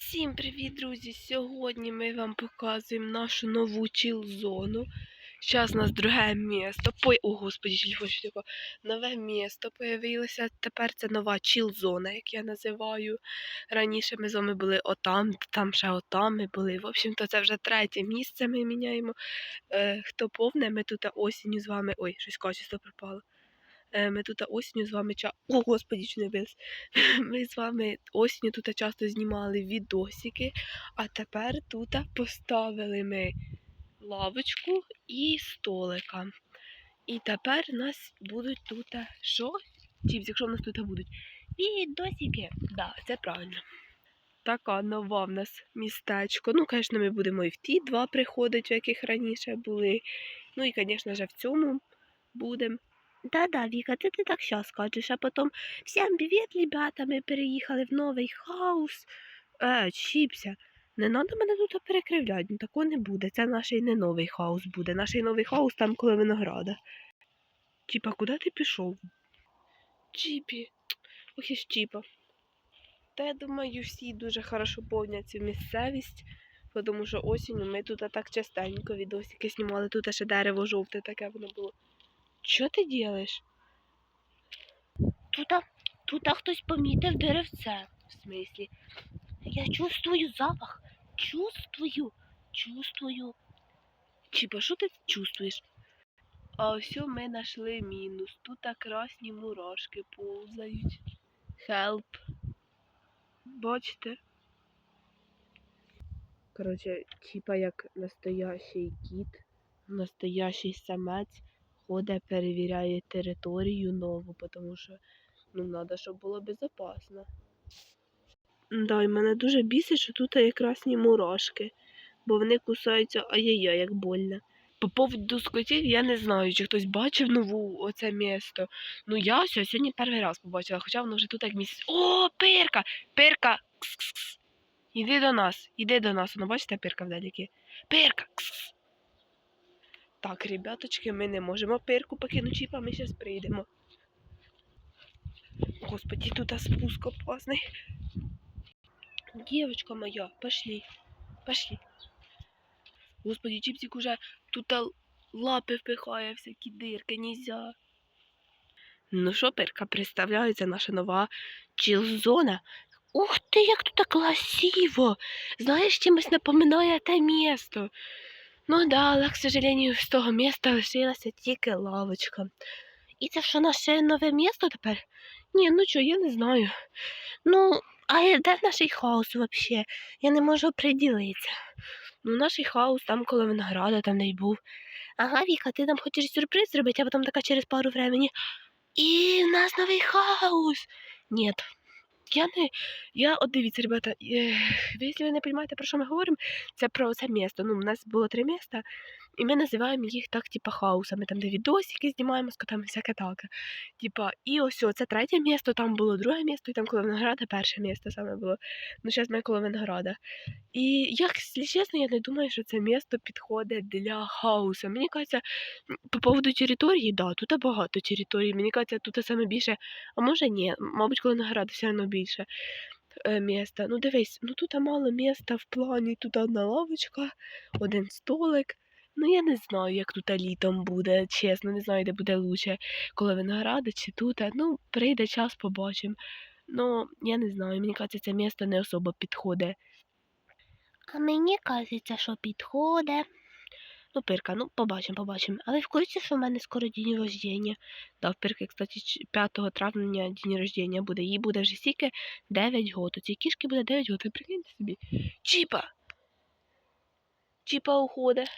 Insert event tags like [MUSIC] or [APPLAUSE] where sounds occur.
Всім привіт, друзі! Сьогодні ми вам показуємо нашу нову чіл-зону. Зараз у нас друге місто. По... О, господі, телефон таке. Нове місто появилося. Тепер це нова чіл-зона, як я називаю. Раніше ми з вами були отам, там ще отам ми були. В общем-то, це вже третє місце ми міняємо. Е, хто повне, ми тут осінню з вами. Ой, щось качество пропало. Е, Ми тут осінню з вами ча. О, господі, чи не бились. [LAUGHS] Ми з вами осінню тут часто знімали відосики, а тепер тут поставили ми лавочку і столика. І тепер у нас будуть тут що? Чіпс, якщо в нас тут будуть відосики. Да, це правильно. Така нова в нас містечко. Ну, звісно, ми будемо і в ті два приходити, в яких раніше були. Ну і, звісно в цьому будемо. Да-да, Віка, ти, ти так щас скажеш, а потім всім привіт, ребята, ми переїхали в новий хаус. Е, чіпся. Не треба мене тут перекривляти, ну такого не буде. Це наш не новий хаус буде. Наш новий хаус там коло винограда. Чіпа, куди ти пішов? Чіпі. Ох і ж Чіпа. Та я думаю, всі дуже хорошо повнять цю місцевість, тому що осінню ми тут так частенько відосики знімали, тут ще дерево жовте таке воно було. Що ти робиш? Тут, тут хтось помітив деревце. В смислі? Я чувствую запах. Чувствую. Чувствую. Чіпа, що ти чувствуєш? А ось ми знайшли мінус. Тут красні мурашки повзають. Help. Бачите? Коротше, типа як настоящий кіт, настоящий самець ходить, перевіряє територію нову, тому що ну, треба, щоб було безпечно. Да, і мене дуже бісить, що тут є красні мурашки, бо вони кусаються ай-яй-яй, як больно. По поводу скотів я не знаю, чи хтось бачив нову оце місто. Ну я сьогодні перший раз побачила, хоча воно вже тут як місяць. О, пирка! Пирка! Кс-кс-кс. Іди до нас, іди до нас. Ну, бачите, пирка вдалекі. Пирка! Кс-кс. Так, ребяточки, ми не можемо пирку покинути, чіпа, ми зараз прийдемо. Господи, тут спуск опасний. Девочка моя, пошли, пошли. Господи, чипсик уже тут лапи впихає, всякі дирки, нельзя. Ну що, Пирка, представляється наша нова чіл-зона. Ух ти, як тут красиво! Знаєш, чимось напоминає те місто. Ну да, але, к сожалению, з того міста лишилася тільки лавочка. І це що наше нове місто тепер? Ні, ну що, я не знаю. Ну, а де наш хаос взагалі? Я не можу оприділитися. Ну, наш хаус там коло винограда, там де й був. Ага, Віка, ти там хочеш сюрприз зробити, а потім така через пару времени. І в нас новий хаус. Ні. Я не. Я от дивіться, ребята, якщо ви не розумієте, про що ми говоримо, це про це місто. Ну, у нас було три міста, і ми називаємо їх так, типа, хаусами, там, де відосики знімаємо з котами, всяке таке. Типа, і ось це третє місто, там було друге місто, і там коло винограда перше місто саме було. Ну, зараз ми коло винограда. І якщо чесно, я не думаю, що це місто підходить для хаусу. Мені кажеться, по поводу території, да, тут багато територій. Мені кажеться, тут саме більше, а може ні, мабуть, коло винограда все одно більше е, міста. Ну дивись, ну тут мало міста в плані, тут одна лавочка, один столик. Ну я не знаю, як тут літом буде, чесно, не знаю, де буде лучше, коли винограда чи тут. Ну, прийде час, побачимо. Ну, я не знаю, мені кажеться, це місто не особо підходить. А мені кажеться, що підходить. Ну, Пирка, ну побачимо, побачимо. Але в курсі, що в мене скоро день рождення. Да, в Пирки, кстати, 5 травня день рождення буде. Їй буде вже стільки 9 років. Цій кішки буде 9 років. Ви прикиньте собі. Чіпа! Чіпа уходить.